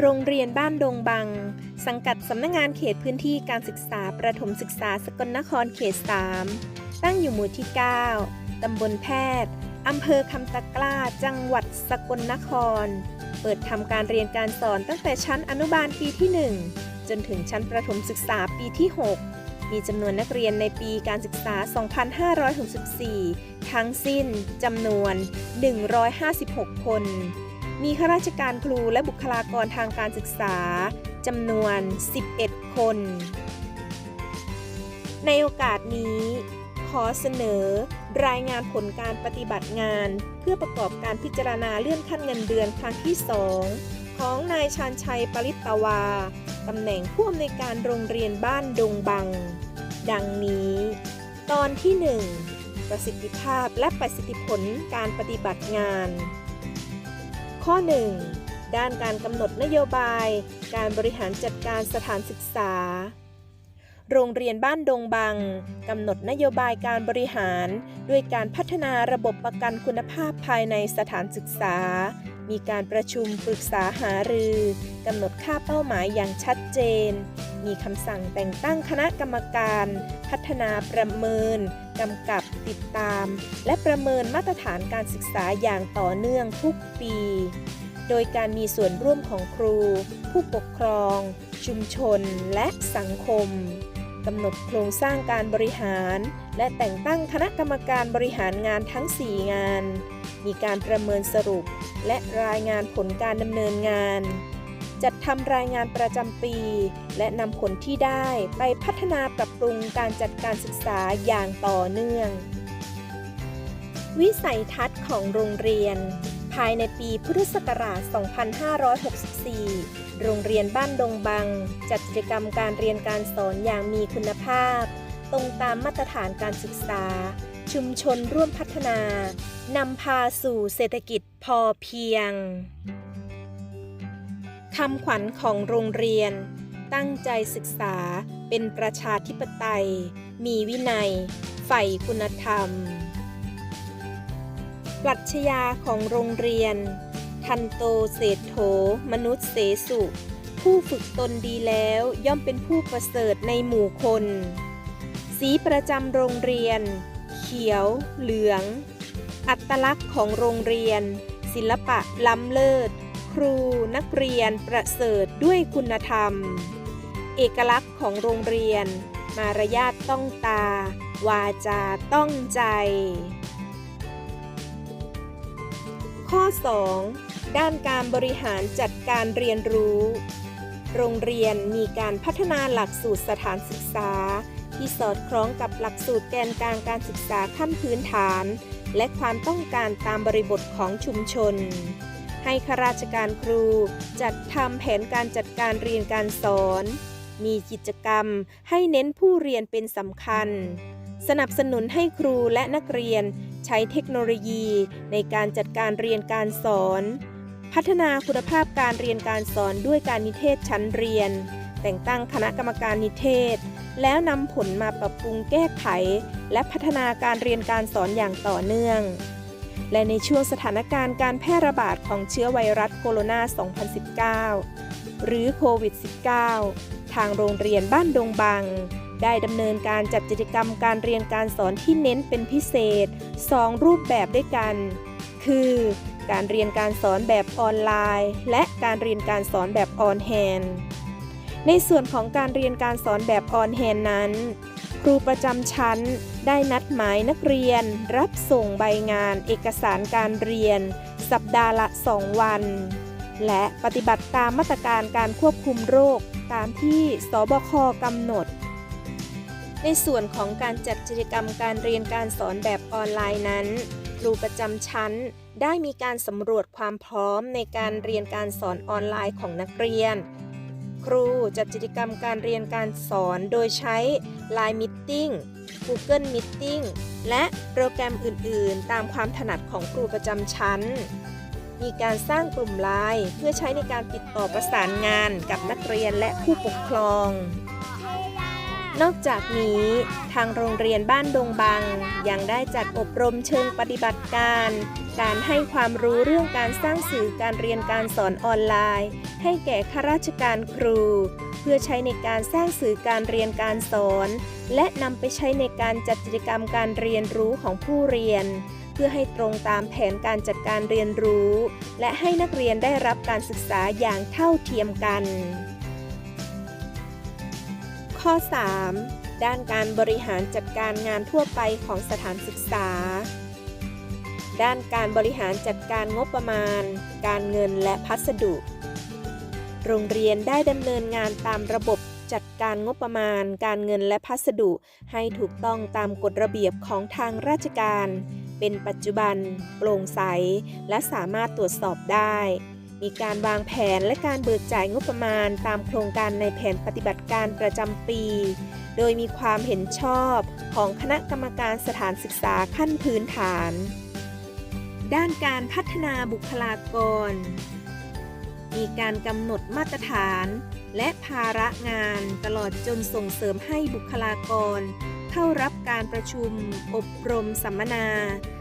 โรงเรียนบ้านดงบัง สังกัดสำนักงงานเขตพื้นที่การศึกษาประถมศึกษาสกลนครเขต 3 ตั้งอยู่หมู่ที่ 9 ตำบลแพทย์ อำเภอคำตะกร้า จังหวัดสกลนคร เปิดทำการเรียนการสอนตั้งแต่ชั้นอนุบาลปีที่ 1 จนถึงชั้นประถมศึกษาปีที่ 6 มีจำนวนนักเรียนในปีการศึกษา 2564 ทั้งสิ้นจำนวน 156 คน มีข้าราชการครูและบุคลากรทางการศึกษาจำนวน 11 คน ในโอกาสนี้ ขอเสนอ รายงานผลการปฏิบัติงาน เพื่อประกอบการพิจารณาเลื่อนขั้นเงินเดือนครั้งที่ 2 ของนายชาญชัยปริตตวา ตำแหน่งผู้อำนวยการโรงเรียนบ้านดงบัง ดังนี้ ตอนที่ 1 ประสิทธิภาพและประสิทธิผลการปฏิบัติงาน ข้อ 1 ด้านการกำหนดนโยบาย การบริหารจัดการสถานศึกษา โรงเรียนบ้านดงบังกำหนดนโยบายการบริหาร ด้วยการพัฒนาระบบประกันคุณภาพภายในสถานศึกษา มีการประชุมปรึกษาหารือกำหนดค่าเป้าหมายอย่างชัดเจน มีคำสั่งแต่งตั้งคณะกรรมการ พัฒนาประเมิน กำกับติดตาม และประเมินมาตรฐานการศึกษาอย่างต่อเนื่องทุกปี โดยการมีส่วนร่วมของครู ผู้ปกครอง ชุมชน และสังคมกำหนดโครงสร้างการบริหาร และแต่งตั้งคณะกรรมการบริหารงานทั้ง 4 งาน มีการประเมินสรุป และรายงานผลการดำเนินงาน จัดทำรายงานประจำปี และนำผลที่ได้ไปพัฒนาปรับปรุงการจัดการศึกษาอย่างต่อเนื่อง วิสัยทัศน์ของโรงเรียน ภายในปีพุทธศักราช 2564 โรงเรียนบ้านดงบัง จัดกิจกรรมการเรียนการสอนอย่างมีคุณภาพ ตรงตามมาตรฐานการศึกษา ชุมชนร่วมพัฒนานำพาสู่เศรษฐกิจพอเพียง คำขวัญของโรงเรียน ตั้งใจศึกษาเป็นประชาธิปไตย มีวินัย ใฝ่คุณธรรม ปรัชญาของโรงเรียน ทันโตเศรษโถ มนุษย์เสสุ ผู้ฝึกตนดีแล้วย่อมเป็นผู้ประเสริฐในหมู่คน สีประจำโรงเรียน เขียว เหลือง อัตลักษณ์ของโรงเรียน ศิลปะล้ำเลิศ ครูนักเรียนประเสริฐด้วยคุณธรรม เอกลักษณ์ของโรงเรียน มารยาทต้องตา วาจาต้องใจ ข้อ 2 ด้านการบริหารจัดการเรียนรู้ โรงเรียนมีการพัฒนาหลักสูตรสถานศึกษา ที่สอดคล้องกับหลักสูตรแกนกลางการศึกษาขั้นพื้นฐาน และความต้องการตามบริบทของชุมชน ให้ข้าราชการครู จัดทำแผนการจัดการเรียนการสอน มีกิจกรรมให้เน้นผู้เรียนเป็นสำคัญ สนับสนุนให้ครูและนักเรียนใช้เทคโนโลยีในการจัดการเรียนการสอน พัฒนาคุณภาพการเรียนการสอนด้วยการนิเทศชั้นเรียน แต่งตั้งคณะกรรมการนิเทศ แล้วนำผลมาปรับปรุงแก้ไข และพัฒนาการเรียนการสอนอย่างต่อเนื่อง และในช่วงสถานการณ์การแพร่ระบาดของเชื้อไวรัสโคโรนา 2019 หรือโควิด -19 ทางโรงเรียนบ้านดงบัง ได้ดำเนินการจัดกิจกรรมการเรียนการสอนที่เน้นเป็นพิเศษ 2 รูปแบบด้วยกัน คือการเรียนการสอนแบบออนไลน์ และการเรียนการสอนแบบออนแฮนในส่วนของการเรียนการสอนแบบออนแฮนนั้น รูประจำชั้น ได้นัดหมายนักเรียน รับส่งใบงานเอกสารการเรียน สัปดาห์ละ 2 วัน และปฏิบัติตามมาตรการการควบคุมโรคตามที่สบคกำหนด ในส่วนของการจัดกิจกรรมการเรียนการสอนแบบออนไลน์นั้น ครูประจำชั้นได้มีการสำรวจความพร้อมในการเรียนการสอนออนไลน์ของนักเรียน ครูจัดกิจกรรมการเรียนการสอนโดยใช้ Line Meeting Google Meeting และโปรแกรมอื่น ๆ ตามความถนัดของครูประจำชั้น มีการสร้างกลุ่มไลน์เพื่อใช้ในการติดต่อประสานงานกับนักเรียนและผู้ปกครอง นอกจากนี้ทางโรงเรียนบ้านดงบังยังได้จัดอบรมเชิงปฏิบัติการ การให้ความรู้เรื่องการสร้างสื่อการเรียนการสอนออนไลน์ ให้แก่ข้าราชการครู เพื่อใช้ในการสร้างสื่อการเรียนการสอน และนำไปใช้ในการจัดกิจกรรมการเรียนรู้ของผู้เรียน เพื่อให้ตรงตามแผนการจัดการเรียนรู้ และให้นักเรียนได้รับการศึกษาอย่างเท่าเทียมกัน ข้อ 3. ด้านการบริหารจัดการงานทั่วไปของสถานศึกษา ด้านการบริหารจัดการงบประมาณ การเงินและพัสดุ โรงเรียนได้ดำเนินงานตามระบบจัดการงบประมาณ การเงินและพัสดุ ให้ถูกต้องตามกฎระเบียบของทางราชการ เป็นปัจจุบัน โปร่งใส และสามารถตรวจสอบได้ มีการวางแผนและการเบิกจ่ายงบประมาณ ตามโครงการในแผนปฏิบัติการประจำปี โดยมีความเห็นชอบของคณะกรรมการสถานศึกษาขั้นพื้นฐาน ด้านการพัฒนาบุคลากร มีการกำหนดมาตรฐาน และภาระงานตลอดจนส่งเสริมให้บุคลากร เข้ารับการประชุม อบรมสัมมนา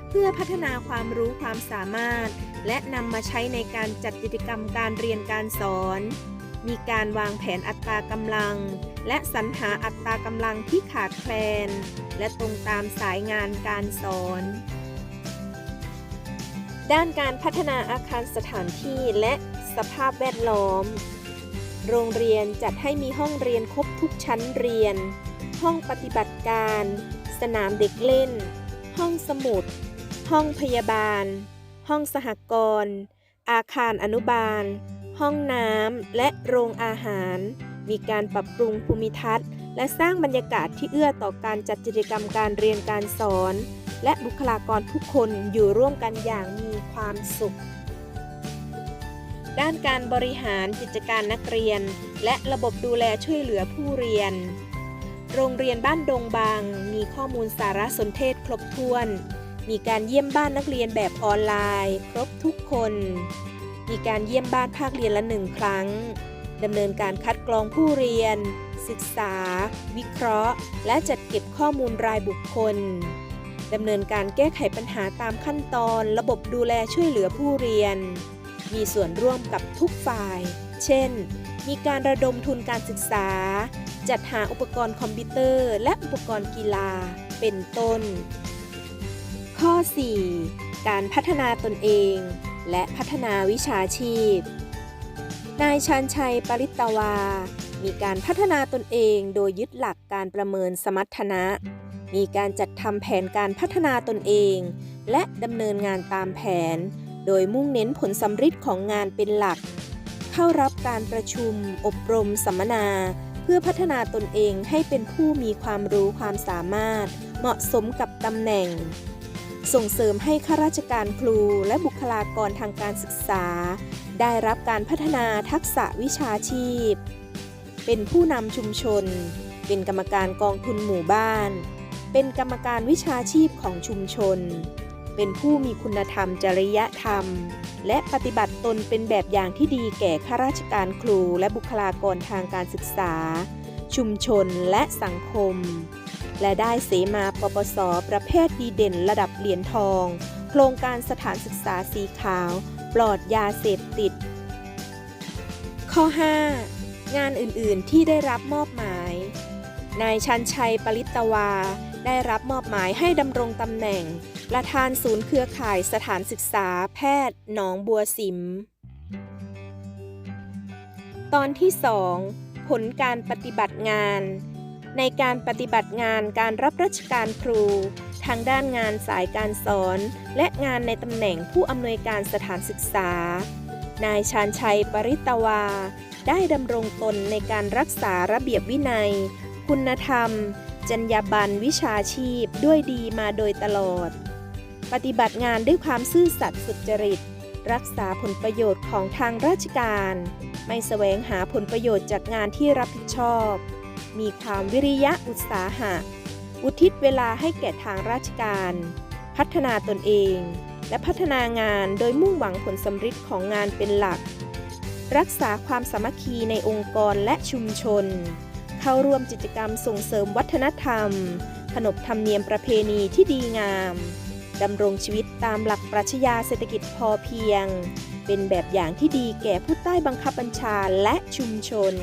เพื่อพัฒนาความรู้ความสามารถ และนำมาใช้ในการจัดกิจกรรมการเรียนการสอน มีการวางแผนอัตรากำลัง และสรรหาอัตรากำลังที่ขาดแคลน และตรงตามสายงานการสอน ด้านการพัฒนาอาคารสถานที่และสภาพแวดล้อม โรงเรียนจัดให้มีห้องเรียนครบทุกชั้นเรียน ห้องปฏิบัติการ สนามเด็กเล่น ห้องสมุด ห้องพยาบาล ห้องสหกรณ์ อาคารอนุบาล ห้องน้ำ และโรงอาหาร มีการปรับปรุงภูมิทัศน์ และสร้างบรรยากาศที่เอื้อต่อการจัดกิจกรรมการเรียนการสอน และบุคลากรทุกคนอยู่ร่วมกันอย่างมีความสุข ด้านการบริหารกิจการนักเรียน และระบบดูแลช่วยเหลือผู้เรียน โรงเรียนบ้านดงบาง มีข้อมูลสารสนเทศครบถ้วน มีการเยี่ยมบ้านนักเรียนแบบออนไลน์ ครบทุกคน มีการเยี่ยมบ้านภาคเรียนละหนึ่งครั้งดำเนินการคัดกรองผู้เรียน ศึกษา วิเคราะห์ และจัดเก็บข้อมูลรายบุคคล ดำเนินการแก้ไขปัญหาตามขั้นตอน ระบบดูแลช่วยเหลือผู้เรียน มีส่วนร่วมกับทุกฝ่าย เช่น มีการระดมทุนการศึกษา จัดหาอุปกรณ์คอมพิวเตอร์ และอุปกรณ์กีฬา เป็นต้น ข้อ 4. การพัฒนาตนเอง และพัฒนาวิชาชีพ นายชันชัยปริตตวา มีการพัฒนาตนเองโดยยึดหลักการประเมินสมรรถนะ มีการจัดทำแผนการพัฒนาตนเอง และดำเนินงานตามแผน โดยมุ่งเน้นผลสำฤทธิ์ของงานเป็นหลัก เข้ารับการประชุม อบรม สัมมนา เพื่อพัฒนาตนเองให้เป็นผู้มีความรู้ความสามารถ เหมาะสมกับตำแหน่ง ส่งเสริมให้ข้าราชการครูและบุคลากรทางการศึกษา ได้รับการพัฒนาทักษะวิชาชีพ เป็นผู้นำชุมชนเป็นกรรมการกองทุนหมู่บ้าน เป็นกรรมการวิชาชีพของชุมชน เป็นผู้มีคุณธรรมจริยธรรม และปฏิบัติตนเป็นแบบอย่างที่ดีแก่ข้าราชการครูและบุคลากรทางการศึกษา ชุมชนและสังคม และได้เสมาปปส ประเภทดีเด่นระดับเหรียญทอง โครงการสถานศึกษาสีขาว ปลอดยาเสพติด ข้อ 5 งานอื่น ๆ ที่ได้รับมอบหมายนายชันชัยปริตวา ได้รับมอบหมายให้ดำรงตำแหน่ง ประธานศูนย์เครือข่ายสถานศึกษาแพทย์หนองบัวสิม ตอนที่ 2 ผลการปฏิบัติงาน ในการปฏิบัติงานการรับราชการครู ทางด้านงานสายการสอน และงานในตำแหน่งผู้อำนวยการสถานศึกษา นายชาญชัยปริตวา ได้ดำรงตนในการรักษาระเบียบวินัย คุณธรรม จรรยาบรรณวิชาชีพด้วยดีมาโดยตลอด ปฏิบัติงานด้วยความซื่อสัตย์สุจริต รักษาผลประโยชน์ของทางราชการ ไม่แสวงหาผลประโยชน์จากงานที่รับผิดชอบ มีความวิริยะอุตสาหะ อุทิศเวลาให้แก่ทางราชการ พัฒนาตนเอง และพัฒนางานโดยมุ่งหวังผลสำฤทธิ์ของงานเป็นหลัก รักษาความสามัคคีในองค์กรและชุมชน เข้าร่วมกิจกรรมส่งเสริมวัฒนธรรม ขนบธรรมเนียมประเพณีที่ดีงามดำรงชีวิตตามหลักปรัชญาเศรษฐกิจพอเพียง เป็นแบบอย่างที่ดีแก่ผู้ใต้บังคับบัญชาและชุมชน